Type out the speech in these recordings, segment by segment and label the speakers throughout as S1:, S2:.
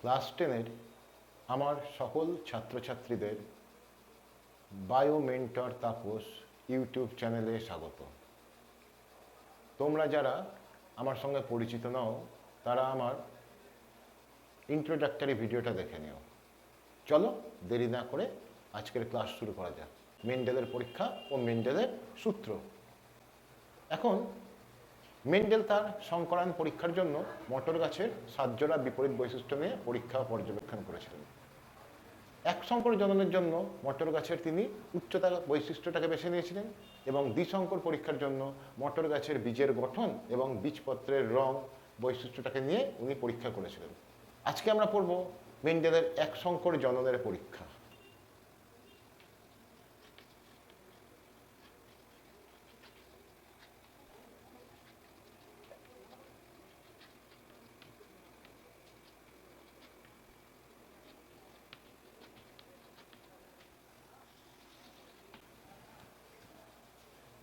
S1: Class টেনের আমার সকল ছাত্রছাত্রীদের বায়োমেন্টর তাপস ইউটিউব চ্যানেলে স্বাগত। তোমরা যারা আমার সঙ্গে পরিচিত নও, তারা আমার ইন্ট্রোডাক্টরি ভিডিওটা দেখে নিও। চলো দেরি না করে আজকের ক্লাস শুরু করা যাক। মেন্ডেলের পরীক্ষা ও মেন্ডেলের সূত্র। এখন মেন্ডেল তার সংকরান পরীক্ষার জন্য মটর গাছের সাতজোড়া বিপরীত বৈশিষ্ট্য নিয়ে পরীক্ষা পর্যবেক্ষণ করেছিলেন। এক সংকর জননের জন্য মটর গাছের তিনি উচ্চতা বৈশিষ্ট্যটাকে বেছে নিয়েছিলেন এবং দ্বিসংকর পরীক্ষার জন্য মটর গাছের বীজের গঠন এবং বীজপত্রের রং বৈশিষ্ট্যটাকে নিয়ে উনি পরীক্ষা করেছিলেন। আজকে আমরা পড়ব মেন্ডেলের এক সংকর জননের পরীক্ষা।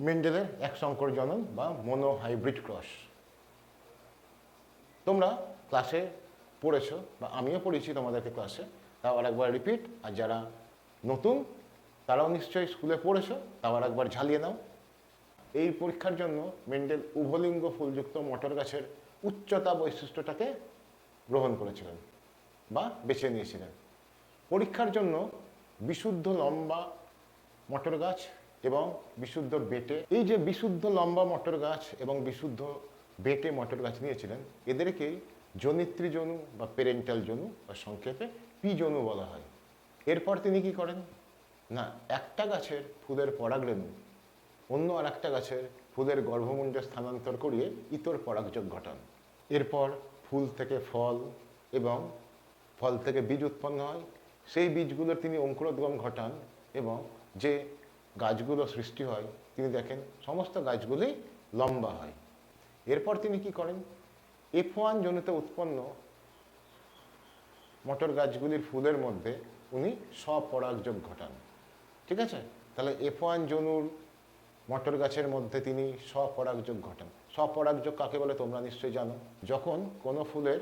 S1: মেন্ডেলের এক সংকর জনন বা মনো হাইব্রিড ক্রস তোমরা ক্লাসে পড়েছো বা আমিও পড়েছি তোমাদেরকে ক্লাসে তাও আরেকবার রিপিট আর যারা নতুন তারাও নিশ্চয়ই স্কুলে পড়েছো তাও আরেকবার ঝালিয়ে নাও এই পরীক্ষার জন্য মেন্ডেল উভলিঙ্গ ফুলযুক্ত মটর গাছের উচ্চতা বৈশিষ্ট্যটাকে গ্রহণ করেছিলেন বা বেছে নিয়েছিলেন পরীক্ষার জন্য বিশুদ্ধ লম্বা মটর গাছ এবং বিশুদ্ধ বেটে, এই যে বিশুদ্ধ লম্বা মটর গাছ এবং বিশুদ্ধ বেটে মটর গাছ নিয়েছিলেন এদেরকেই জনিত্রী জনু বা পেরেন্টাল জনু বা সংক্ষেপে পি জনু বলা হয়। এরপর তিনি কি করেন? না, একটা গাছের ফুলের পরাগরেণু, অন্য আর একটা গাছের ফুলের গর্ভমুণ্ডে স্থানান্তর করিয়ে ইতর পরাগযোগ ঘটান। এরপর ফুল থেকে ফল এবং ফল থেকে বীজ উৎপন্ন হয়। সেই বীজগুলোর তিনি অঙ্কুরোদ্গম ঘটান এবং যে গাছগুলো সৃষ্টি হয়, তিনি দেখেন সমস্ত গাছগুলি লম্বা হয়। এরপর তিনি কি করেন? এফ ওয়ান জনিতে উৎপন্ন মটর গাছগুলির ফুলের মধ্যে উনি স্বপরাগযোগ ঘটান। ঠিক আছে? তাহলে এফ ওয়ান জনুর মটর গাছের মধ্যে তিনি স্বপরাগযোগ ঘটান। স্বপরাগযোগ কাকে বলে তোমরা নিশ্চয়ই জানো? যখন কোনো ফুলের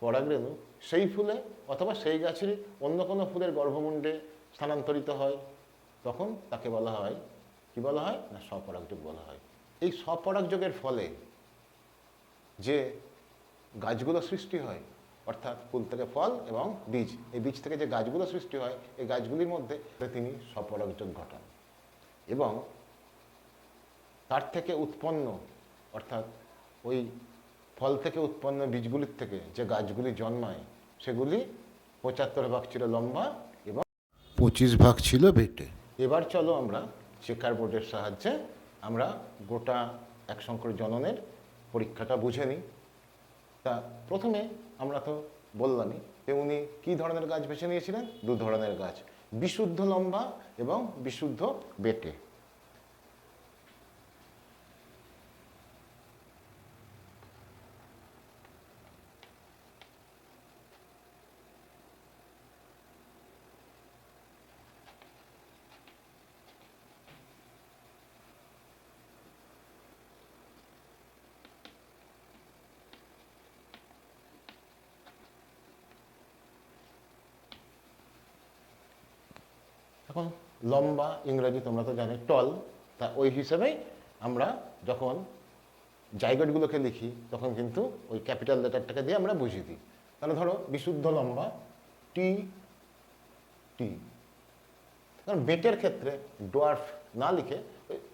S1: পরাগরেণু সেই ফুলে অথবা সেই গাছেরই অন্য কোনো ফুলের গর্ভমুণ্ডে স্থানান্তরিত হয় তখন তাকে বলা হয়, কি বলা হয়? না স্বপরাগযোগ বলা হয়। এই স্বপরাগযোগের ফলে যে গাছগুলো সৃষ্টি হয়, অর্থাৎ ফুল থেকে ফল এবং বীজ, এই বীজ থেকে যে গাছগুলো সৃষ্টি হয়, এই গাছগুলির মধ্যে তিনি স্বপরাগযোগ ঘটান এবং তার থেকে উৎপন্ন, অর্থাৎ ওই ফল থেকে উৎপন্ন বীজগুলির থেকে যে গাছগুলি জন্মায়, সেগুলি পঁচাত্তর ভাগ ছিল লম্বা এবং পঁচিশ ভাগ ছিল বেটে। এবার চলো আমরা চেকার বোর্ডের সাহায্যে আমরা গোটা এক জননের পরীক্ষাটা বুঝে নিই। তা প্রথমে আমরা তো বললামই যে উনি কী ধরনের গাছ বেছে নিয়েছিলেন? দু ধরনের গাছ, বিশুদ্ধ লম্বা এবং বিশুদ্ধ বেটে। এখন লম্বা ইংরেজি তোমরা তো জানো, টল। তা ওই হিসেবেই আমরা যখন জায়গাগুলোকে লিখি, তখন কিন্তু ওই ক্যাপিটাল লেটারটাকে দিয়ে আমরা বুঝিয়ে দিই। তাহলে ধরো বিশুদ্ধ লম্বা টি টি কারণ বেটের ক্ষেত্রে ডোয়ার্ফ না লিখে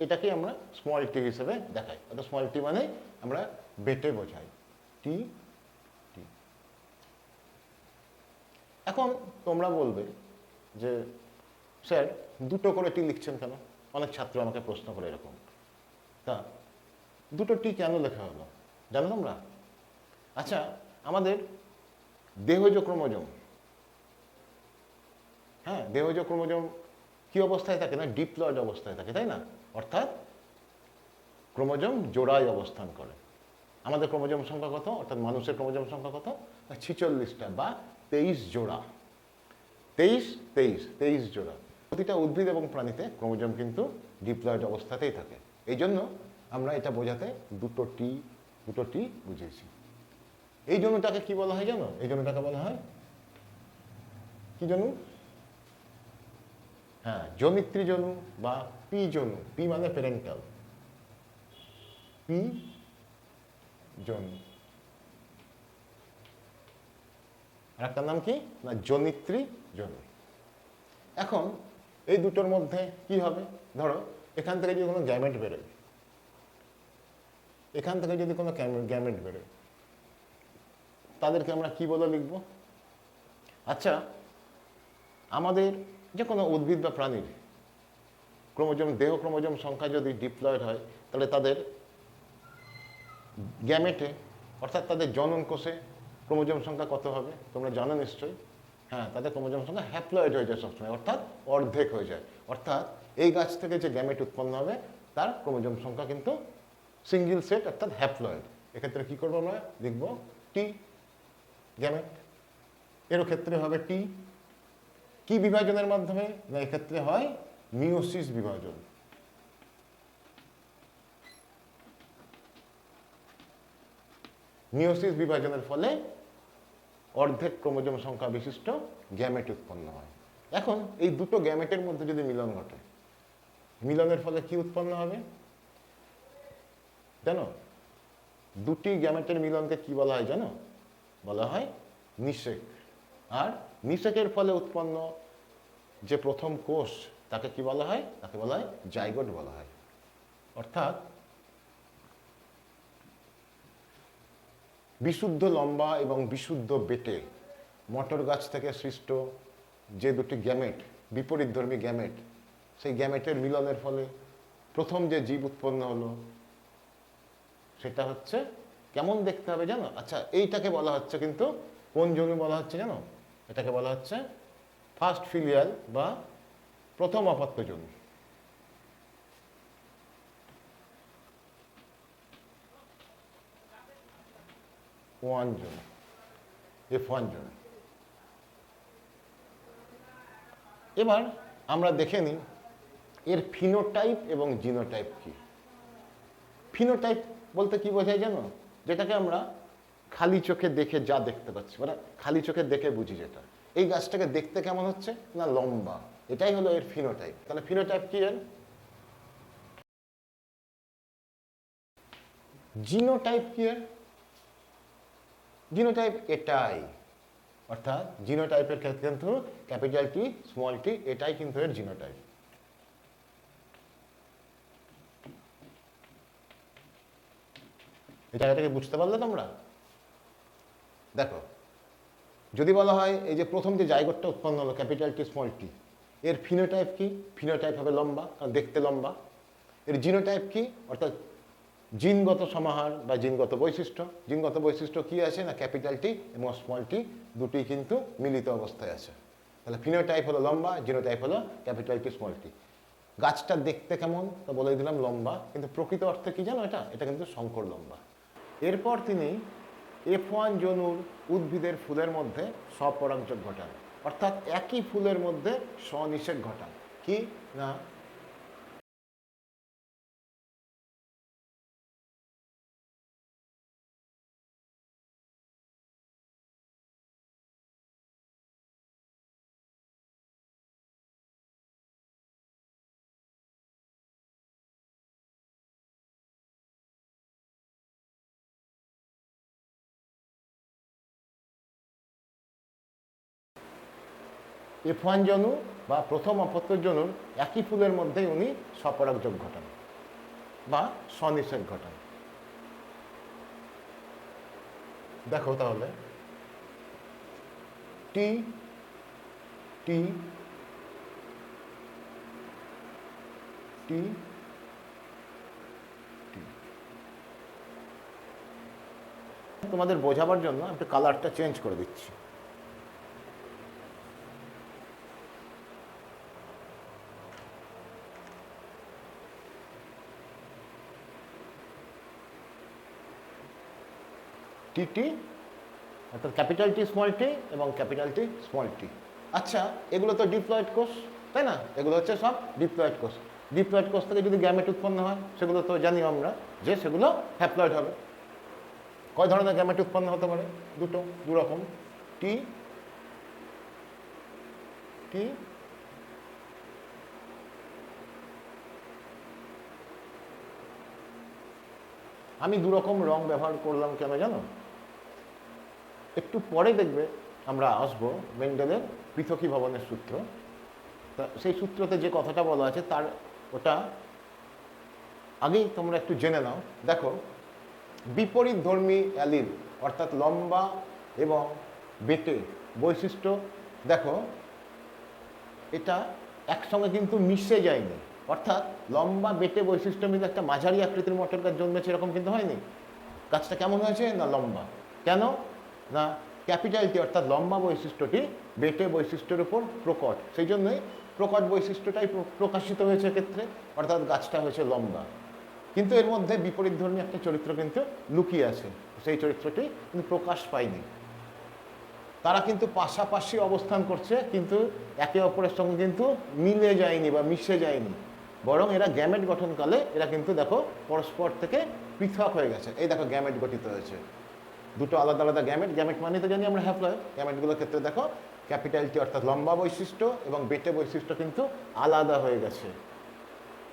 S1: এটাকেই আমরা স্মল টি হিসেবে দেখাই। অর্থাৎ স্মল টি মানে আমরা বেটে বোঝাই। টি টি এখন তোমরা বলবে যে স্যার, দুটো করে টি লিখছেন কেন? অনেক ছাত্র আমাকে প্রশ্ন করে এরকম। তা, দুটো টি কেন লেখা হলো? জানো তোমরা? আচ্ছা আমাদের দেহজ ক্রোমোজোম। হ্যাঁ দেহজ ক্রোমোজোম কি অবস্থায় থাকে না? ডিপ্লয়েড অবস্থায় থাকে, তাই না? অর্থাৎ ক্রোমোজোম জোড়ায় অবস্থান করে। আমাদের ক্রোমোজোম সংখ্যা কত? অর্থাৎ মানুষের ক্রোমোজোম সংখ্যা কত? ছিচল্লিশটা বা তেইশ জোড়া। তেইশ তেইশ তেইশ জোড়া। প্রতিটা উদ্ভিদ এবং প্রাণীতে ক্রোমোজোম কিন্তু ডিপ্লয়েড অবস্থাতেই থাকে। এই জন্য আমরা এটা বোঝাতে দুটো টি দুটো টি বুঝিয়েছি। এই জন্যটাকে কি বলা হয় জানো? এই জন্যটাকে বলা হয় কি জনু? হ্যাঁ জনিত্রী জনু বা পি জনু। পি মানে প্যারেন্টাল পি জনু। আর একটা নাম কি? না জনিত্রী জনু। এখন এই দুটোর মধ্যে কি হবে? ধরো, এখান থেকে যদি কোনো গ্যামেট বেরোয়, এখান থেকে যদি কোনো গ্যামেট বেরোয়, তাদেরকে আমরা কি বলে লিখব? আচ্ছা আমাদের যে কোনো উদ্ভিদ বা প্রাণীর ক্রোমোজোম, দেহ ক্রোমোজোম সংখ্যা যদি ডিপ্লয়েড হয়, তাহলে তাদের গ্যামেটে অর্থাৎ তাদের জনন কোষে ক্রোমোজোম সংখ্যা কত হবে? তোমরা জানো নিশ্চয়ই। হ্যাঁ তাদের ক্রোমোজোম সংখ্যা হ্যাপ্লয়েড হয়ে যায় সবসময়, অর্থাৎ অর্ধেক হয়ে যায়। অর্থাৎ এই গাছ থেকে যে গ্যামেট উৎপন্ন হবে, তার ক্রোমোজোম সংখ্যা কিন্তু সিঙ্গেল সেট অর্থাৎ হ্যাপ্লয়েড এক্ষেত্রে কী করব আমরা? লিখব টি গ্যামেট এরও ক্ষেত্রে হবে টি কি বিভাজনের মাধ্যমে? না, এক্ষেত্রে হয় মিওসিস বিভাজন। মিওসিস বিভাজনের ফলে অর্ধেক ক্রোমোজোম সংখ্যা বিশিষ্ট গ্যামেট উৎপন্ন হয়। এখন এই দুটো গ্যামেটের মধ্যে যদি মিলন ঘটে, মিলনের ফলে কি উৎপন্ন হবে? জানো? দুটি গ্যামেটের মিলনকে কি বলা হয় জানো? বলা হয় নিষেক। আর নিষেকের ফলে উৎপন্ন যে প্রথম কোষ, তাকে কি বলা হয়? তাকে বলা হয় জাইগোট বলা হয়। অর্থাৎ বিশুদ্ধ লম্বা এবং বিশুদ্ধ বেটে মটর গাছ থেকে সৃষ্ট যে দুটি গ্যামেট, বিপরীতধর্মী গ্যামেট, সেই গ্যামেটের মিলনের ফলে প্রথম যে জীব উৎপন্ন হলো, সেটা হচ্ছে কেমন দেখতে হবে জানো? আচ্ছা এইটাকে বলা হচ্ছে কিন্তু কোন জমি বলা হচ্ছে জানো? এটাকে বলা হচ্ছে ফার্স্ট ফিলিয়াল বা প্রথম অপত্য জমি। ওয়ান জমি এফ ওয়ান জমি এবার আমরা দেখে নিই এর ফিনোটাইপ এবং জিনোটাইপ কি। ফিনোটাইপ বলতে কি বোঝায় জানো? যেটাকে আমরা খালি চোখে দেখে যা দেখতে পাচ্ছি মানে খালি চোখে দেখে বুঝি যেটা। এই গাছটাকে দেখতে কেমন হচ্ছে? না লম্বা। এটাই হলো এর ফিনোটাইপ তাহলে ফিনোটাইপ কি এর? জিনোটাইপ কি এর? জিনোটাইপ এটাই অর্থাৎ জিনোটাইপের ক্ষেত্রে কিন্তু ক্যাপিটাল টি স্মল টি এটাই কিন্তু এর জিনোটাইপ এই জায়গাটাকে বুঝতে পারলে তোমরা? দেখো, যদি বলা হয় এই যে প্রথম যে জায়গোটটা উৎপন্ন হলো ক্যাপিটাল টি স্মল টি এর ফিনোটাইপ কি? ফিনোটাইপ হবে লম্বা, কারণ দেখতে লম্বা। এর জিনোটাইপ কি? অর্থাৎ জিনগত সমাহার বা জিনগত বৈশিষ্ট্য। জিনগত বৈশিষ্ট্য কি আছে না ক্যাপিটাল টি এবং স্মল টি দুটি কিন্তু মিলিত অবস্থায় আছে। তাহলে ফিনোটাইপ হলো লম্বা, জিনোটাইপ হলো ক্যাপিটাল টি, স্মল টি। গাছটা দেখতে কেমন? তা বলে দিলাম লম্বা। কিন্তু প্রকৃত অর্থে কি জানো এটা? এটা কিন্তু শঙ্কর লম্বা। এরপর তিনি এফ ওয়ান জনুর উদ্ভিদের ফুলের মধ্যে স্বপরাগযোগ ঘটান। অর্থাৎ একই ফুলের মধ্যে স্বনিষেধ ঘটান। কি? না এফ ওয়ান জনু বা প্রথম অপত্য জনুর একই ফুলের মধ্যেই উনি স্বপরাগযোগ ঘটান বা স্বনিষেক ঘটান। দেখো তাহলে। টি টি টি তোমাদের বোঝাবার জন্য একটু কালারটা চেঞ্জ করে দিচ্ছি। টিটি অর্থাৎ ক্যাপিটাল টি স্মল টি এবং ক্যাপিটাল টি স্মল টি আচ্ছা এগুলো তো ডিপ্লয়েড কোষ তাই না? এগুলো হচ্ছে সব ডিপ্লয়েড কোষ ডিপ্লয়েড কোষ থেকে যদি গ্যামেট উৎপন্ন হয়, সেগুলো তো জানি আমরা যে সেগুলো হ্যাপ্লয়েড হবে। কয় ধরনের গ্যামেট উৎপন্ন হতে পারে? দুটো দু রকম টি টি আমি দুরকম রং ব্যবহার করলাম কেন জানো? একটু পরে দেখবে আমরা আসব মেন্ডেলের পৃথকী ভবনের সূত্র। তা সেই সূত্রতে যে কথাটা বলা আছে তার ওটা আগেই তোমরা একটু জেনে নাও। দেখো, বিপরীত ধর্মী অ্যালিল অর্থাৎ লম্বা এবং বেটে বৈশিষ্ট্য, দেখো, এটা একসঙ্গে কিন্তু মিশে যায়নি। অর্থাৎ লম্বা বেটে বৈশিষ্ট্য মিলে একটা মাঝারি আকৃতির মটর গাছ জন্মেছে, এরকম কিন্তু হয়নি। গাছটা কেমন হয়েছে না লম্বা? কেন? না ক্যাপিটালটি অর্থাৎ লম্বা বৈশিষ্ট্যটি বেটে বৈশিষ্ট্যের উপর প্রকট। সেই জন্যই প্রকট বৈশিষ্ট্যটাই প্রকাশিত হয়েছে ক্ষেত্রে অর্থাৎ গাছটা হয়েছে লম্বা। কিন্তু এর মধ্যে বিপরীত ধর্মী একটা চরিত্র কিন্তু লুকিয়ে আছে। সেই চরিত্রটি কিন্তু প্রকাশ পায়নি। তারা কিন্তু পাশাপাশি অবস্থান করছে, কিন্তু একে অপরের সঙ্গে কিন্তু মিলে যায়নি বা মিশে যায়নি। বরং এরা গ্যামেট গঠনকালে এরা কিন্তু দেখো পরস্পর থেকে পৃথক হয়ে গেছে। এই দেখো গ্যামেট গঠিত হয়েছে। দুটো আলাদা আলাদা গ্যামেট গ্যামেট মানে তো জানি আমরা হ্যাপ্লয় গ্যামেটগুলোর ক্ষেত্রে দেখো ক্যাপিটালটি অর্থাৎ লম্বা বৈশিষ্ট্য এবং বেটে বৈশিষ্ট্য কিন্তু আলাদা হয়ে গেছে।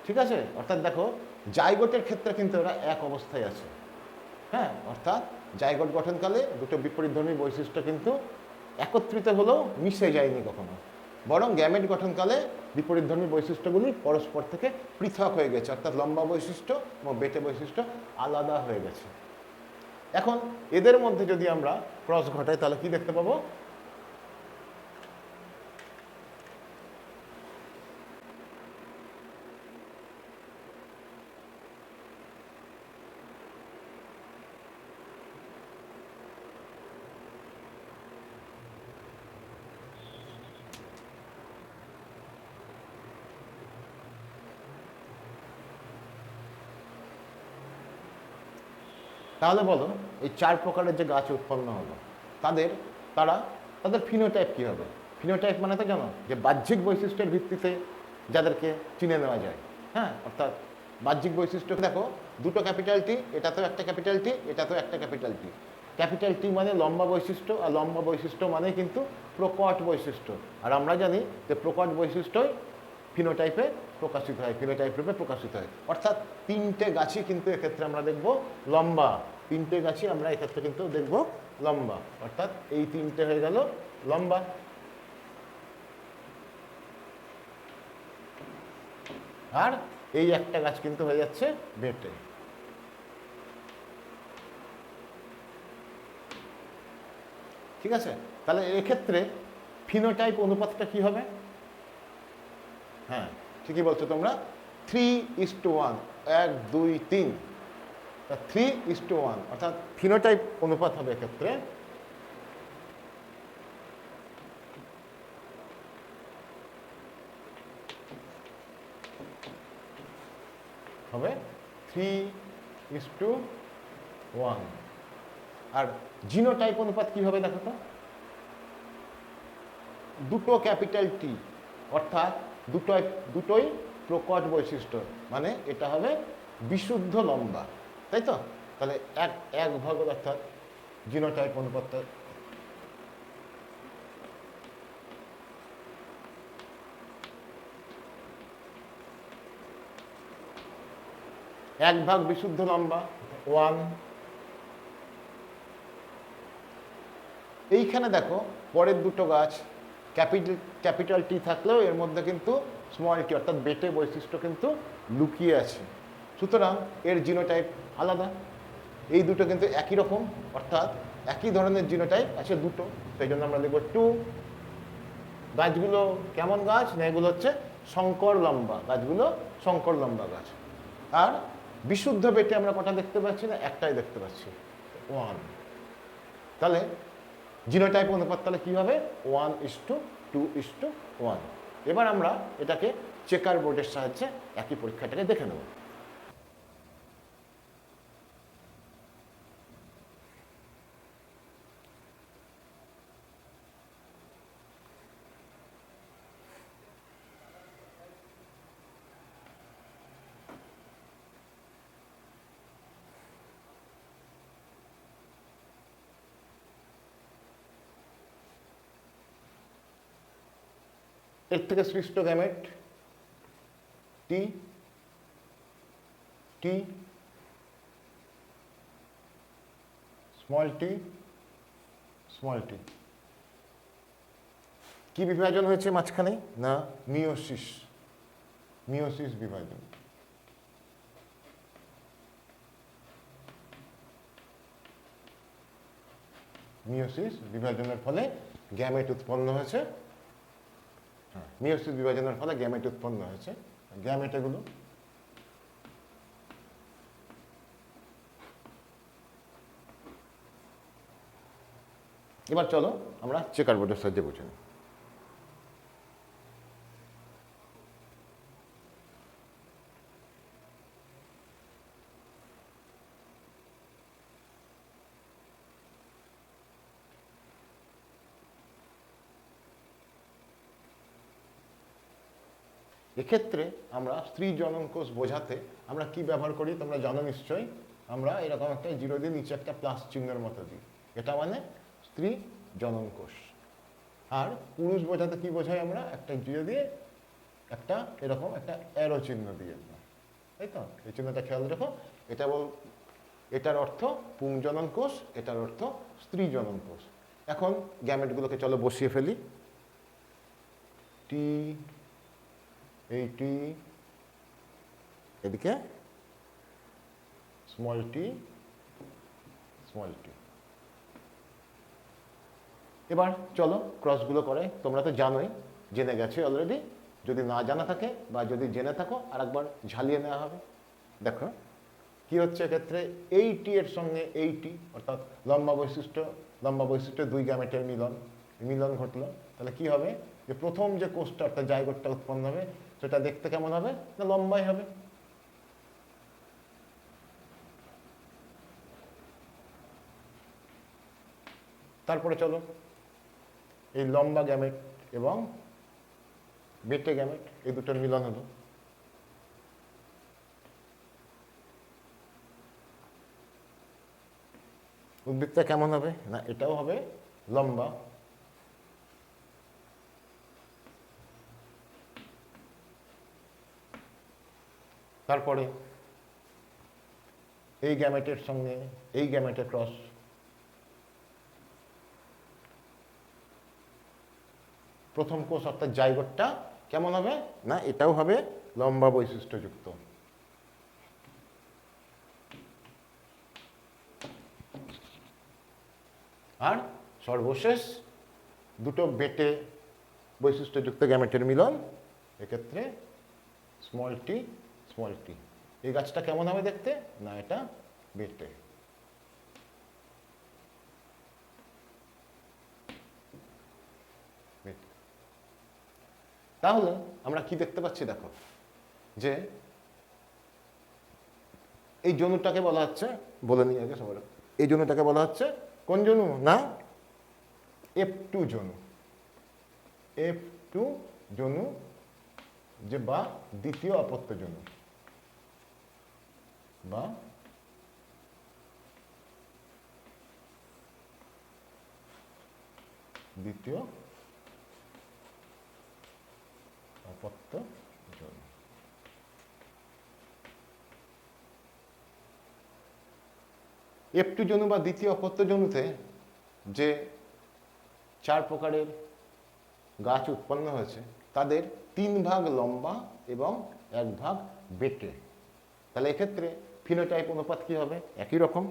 S1: ঠিক আছে? অর্থাৎ দেখো, জাইগোটের ক্ষেত্রে কিন্তু এরা এক অবস্থায় আছে। হ্যাঁ? অর্থাৎ জাইগোট গঠনকালে দুটো বিপরীতধর্মী বৈশিষ্ট্য কিন্তু একত্রিত হলেও মিশে যায়নি কখনো। বরং গ্যামেট গঠনকালে বিপরীতধর্মী বৈশিষ্ট্যগুলি পরস্পর থেকে পৃথক হয়ে গেছে। অর্থাৎ লম্বা বৈশিষ্ট্য এবং বেটে বৈশিষ্ট্য আলাদা হয়ে গেছে। এখন এদের মধ্যে যদি আমরা ক্রস ঘটাই তাহলে কি দেখতে পাবো? তাহলে বলো, এই চার প্রকারের যে গাছ উৎপন্ন হলো, তাদের, তারা, তাদের ফিনোটাইপ কী হবে? ফিনোটাইপ মানে তো জানো যে বাহ্যিক বৈশিষ্ট্যের ভিত্তিতে যাদেরকে চিনে নেওয়া যায়। হ্যাঁ অর্থাৎ বাহ্যিক বৈশিষ্ট্য, দেখো, দুটো ক্যাপিটাল টি তো একটা ক্যাপিটাল টি তো একটা ক্যাপিটাল টি ক্যাপিটাল টি মানে লম্বা বৈশিষ্ট্য, আর লম্বা বৈশিষ্ট্য মানে কিন্তু প্রকট বৈশিষ্ট্য। আর আমরা জানি যে প্রকট বৈশিষ্ট্যই ফিনোটাইপে প্রকাশিত হয় ফিনোটাইপ রূপে প্রকাশিত হয়। অর্থাৎ তিনটে গাছই কিন্তু এক্ষেত্রে আমরা দেখব লম্বা। তিনটে গাছই আমরা এক্ষেত্রে কিন্তু দেখব লম্বা। অর্থাৎ এই তিনটে হয়ে গেল লম্বা। আর এই একটা গাছ কিন্তু হয়ে যাচ্ছে বেটে। ঠিক আছে? তাহলে এক্ষেত্রে ফিনোটাইপ অনুপাতটা কি হবে? হ্যাঁ ঠিকই বলছো তোমরা। থ্রি ইস টু ওয়ান, এক, দুই, তিন। থ্রি ইস টু ওয়ান অর্থাৎ ফিনোটাইপ অনুপাত হবে এক্ষেত্রে। হবে থ্রি ইস টু ওয়ান আর জিনোটাইপ অনুপাত কি হবে দেখো তো? দুটো ক্যাপিটাল টি অর্থাৎ দুটোই দুটোই প্রকট বৈশিষ্ট্য। মানে এটা হবে বিশুদ্ধ লম্বা। তাই তো? তাহলে এক এক ভাগ অর্থাৎ জিনোটাইপ অনুপাতটা এক ভাগ বিশুদ্ধ লম্বা ওয়ান এইখানে দেখো, পরের দুটো গাছ, ক্যাপিটাল ক্যাপিটাল টি থাকলেও এর মধ্যে কিন্তু স্মল টি অর্থাৎ বেটে বৈশিষ্ট্য কিন্তু লুকিয়ে আছে। সুতরাং এর জিনোটাইপ আলাদা। এই দুটো কিন্তু একই রকম, অর্থাৎ একই ধরনের জিনোটাইপ আছে দুটো। সেই জন্য আমরা লিখব টু। গাছগুলো কেমন গাছ? না, এগুলো হচ্ছে শঙ্কর লম্বা। গাছগুলো শঙ্কর লম্বা গাছ। আর বিশুদ্ধ বেটে আমরা কটা দেখতে পাচ্ছি না? একটাই দেখতে পাচ্ছি। ওয়ান তাহলে জিনোটাইপ অনুপাত তাহলে কী হবে? One is two two is two one এবার আমরা এটাকে চেকার বোর্ডের সাহায্যে একই পরীক্ষাটাকে দেখে নেব। এর থেকে সৃষ্ট gamete T T small T small T কি বিভাজন হয়েছে মাঝখানে? না মিওসিস মিওসিস বিভাজন। মিওসিস বিভাজনের ফলে গ্যামেট উৎপন্ন হয়েছে। মিওসিস বিভাজনের ফলে গ্যামেট উৎপন্ন হয়েছে। গ্যামেট এগুলো এবার চলো আমরা চেকার বোর্ডের সাহায্যে বুঝে নিই। এক্ষেত্রে আমরা স্ত্রী জননকোষ বোঝাতে আমরা কি ব্যবহার করি, তোমরা জানো নিশ্চয়ই, আমরা এরকম একটা জিরো দিয়ে নিচে একটা প্লাস চিহ্নের মতো দিই। এটা মানে স্ত্রী জননকোষ আর পুরুষ বোঝাতে কি বোঝাই আমরা? একটা জিরো দিয়ে একটা এরকম একটা অ্যারো চিহ্ন দিয়ে তাই তো? এই চিহ্নটা খেয়াল রেখো। এটা বল, এটার অর্থ পুংজনন কোষ, এটার অর্থ স্ত্রী জনন কোষ। এখন গ্যামেটগুলোকে চলো বসিয়ে ফেলি। টি এইটি এদিকে? স্মল টি স্মল টি এবার চলো ক্রসগুলো করে, তোমরা তো জানোই, জেনে গেছো অলরেডি যদি না জানা থাকে বা যদি জেনে থাকো আর একবার ঝালিয়ে নেওয়া হবে। দেখো, কি হচ্ছে এক্ষেত্রে? এই টি এর সঙ্গে এই টি অর্থাৎ লম্বা বৈশিষ্ট্য লম্বা বৈশিষ্ট্য দুই গ্যামেটের মিলন মিলন ঘটলো। তাহলে কি হবে? যে প্রথম যে কোষটা, অর্থাৎ জায়গোটটা উৎপন্ন হবে সেটা দেখতে কেমন হবে না লম্বাই হবে? তারপরে চলো, এই লম্বা গ্যামেট এবং বেটে গ্যামেট এই দুটোর মিলন হলো। উদ্ভিদটা কেমন হবে? না, এটাও হবে লম্বা। তারপরে এই গ্যামেটের সঙ্গে এই গ্যামেটের ক্রস। প্রথম কোষ অর্থাৎ জাইগোটটা কেমন হবে? না, এটাও হবে লম্বা বৈশিষ্ট্যযুক্ত। আর সর্বশেষ দুটো বেটে বৈশিষ্ট্যযুক্ত গ্যামেটের মিলন, এক্ষেত্রে স্মল টি স্মল টি এই গাছটা কেমন হবে দেখতে? না, এটা বেটে। তাহলে আমরা কি দেখতে পাচ্ছি দেখো? যে এই জনুটাকে বলা হচ্ছে, বলে নিই আগে সবার এই জনুটাকে বলা হচ্ছে কোন জনু? না? এফ টু জনু। এফ টু জনু, যে বা দ্বিতীয় অপত্য জনু। বা দ্বিতীয়? অপত্য? জনু বা দ্বিতীয় অপত্য জনুতে যে চার প্রকারের গাছ উৎপন্ন হয়েছে, তাদের তিন ভাগ লম্বা এবং এক ভাগ বেটে। তাহলে এক্ষেত্রে ফিনোটাইপ অনুপাত কি হবে? একই রকম।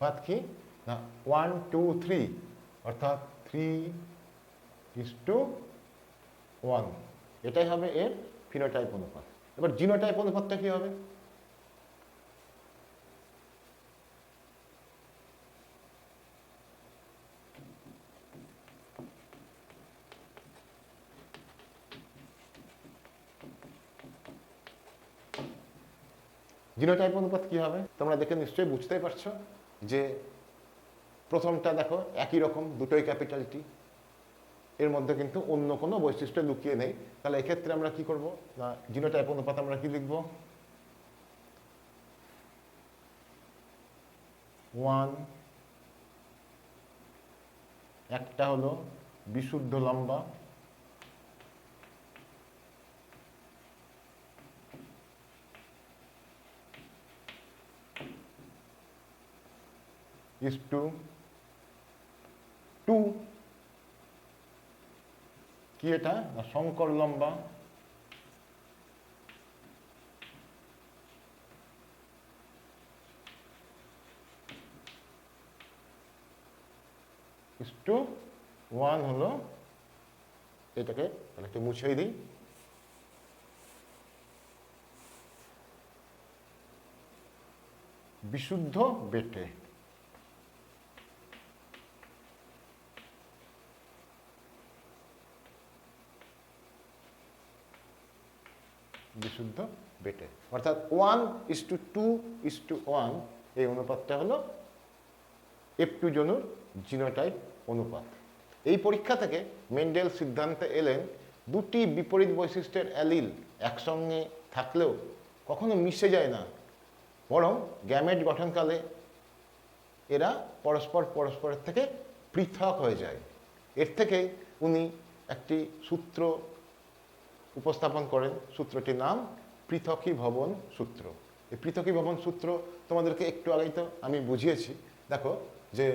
S1: অনুপাত কি? না ওয়ান টু থ্রি অর্থাৎ থ্রি ইস টু ওয়ান এটাই হবে এর ফিনোটাইপ অনুপাত। এবার জিনোটাইপ অনুপাতটা কি হবে? জিনোটাইপ অনুপাত কি হবে? তোমরা দেখে নিশ্চয়ই বুঝতেই পারছ যে প্রথমটা দেখো, একই রকম দুটোই ক্যাপিটাল টি এর মধ্যে কিন্তু অন্য কোনো বৈশিষ্ট্য লুকিয়ে নেই। তাহলে এক্ষেত্রে আমরা কি করব? না, জিনোটাইপ অনুপাত আমরা কি লিখব? ওয়ান, একটা হলো বিশুদ্ধ লম্বা is to টু কি এটা? শঙ্কর লম্বা। Is to ওয়ান হলো এটাকে তাহলে একটু মুছেই দিই। বিশুদ্ধ বেটে। বিশুদ্ধ বেটে। অর্থাৎ one is two two is two one এই অনুপাতটা হলো এফ টু জনুর জিনোটাইপ অনুপাত। এই পরীক্ষা থেকে মেন্ডেল সিদ্ধান্তে এলেন দুটি বিপরীত বৈশিষ্ট্যের অ্যালিল একসঙ্গে থাকলেও কখনো মিশে যায় না, বরং গ্যামেট গঠনকালে এরা পরস্পর পরস্পরের থেকে পৃথক হয়ে যায়। এর থেকে উনি একটি সূত্র উপস্থাপন করেন সূত্রটির নাম পৃথকী ভবন সূত্র। এই পৃথকী ভবন সূত্র তোমাদেরকে একটু আগেই তো আমি বুঝিয়েছি। দেখো যে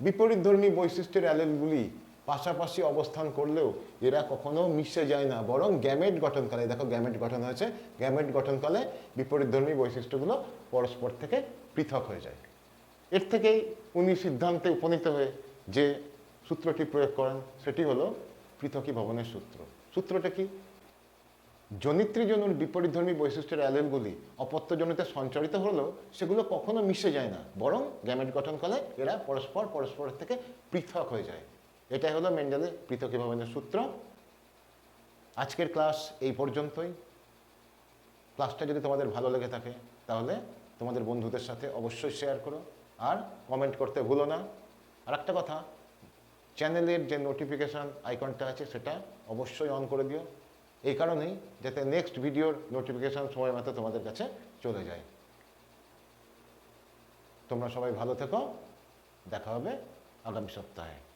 S1: বিপরীতধর্মী বৈশিষ্ট্যের অ্যালেলগুলি পাশাপাশি অবস্থান করলেও এরা কখনো মিশে যায় না, বরং গ্যামেট গঠনকালে, দেখো গ্যামেট গঠন হয়েছে, গ্যামেট গঠনকালে বিপরীতধর্মী বৈশিষ্ট্যগুলো পরস্পর থেকে পৃথক হয়ে যায়। এর থেকেই উনি সিদ্ধান্তে উপনীত হয়ে যে সূত্রটি প্রয়োগ করেন, সেটি হলো পৃথকী ভবনের সূত্র। সূত্রটা কি? জনিত্রী জনুর বিপরীতধর্মী বৈশিষ্ট্যের অ্যালেলগুলি অপত্যজনিতে সঞ্চারিত হলেও সেগুলো কখনো মিশে যায় না, বরং গ্যামেট গঠনকালে এরা পরস্পর পরস্পরের থেকে পৃথক হয়ে যায়। এটাই হলো মেন্ডেলের পৃথকী ভবনের সূত্র। আজকের ক্লাস এই পর্যন্তই। ক্লাসটা যদি তোমাদের ভালো লেগে থাকে, তাহলে তোমাদের বন্ধুদের সাথে অবশ্যই শেয়ার করো আর কমেন্ট করতে ভুলো না। আর একটা কথা চ্যানেলের যে নোটিফিকেশান আইকনটা আছে, সেটা অবশ্যই অন করে দিও। এই কারণেই যাতে নেক্সট ভিডিওর নোটিফিকেশান সময় মতো তোমাদের কাছে চলে যায়। তোমরা সবাই ভালো থেকো। দেখা হবে আগামী সপ্তাহে।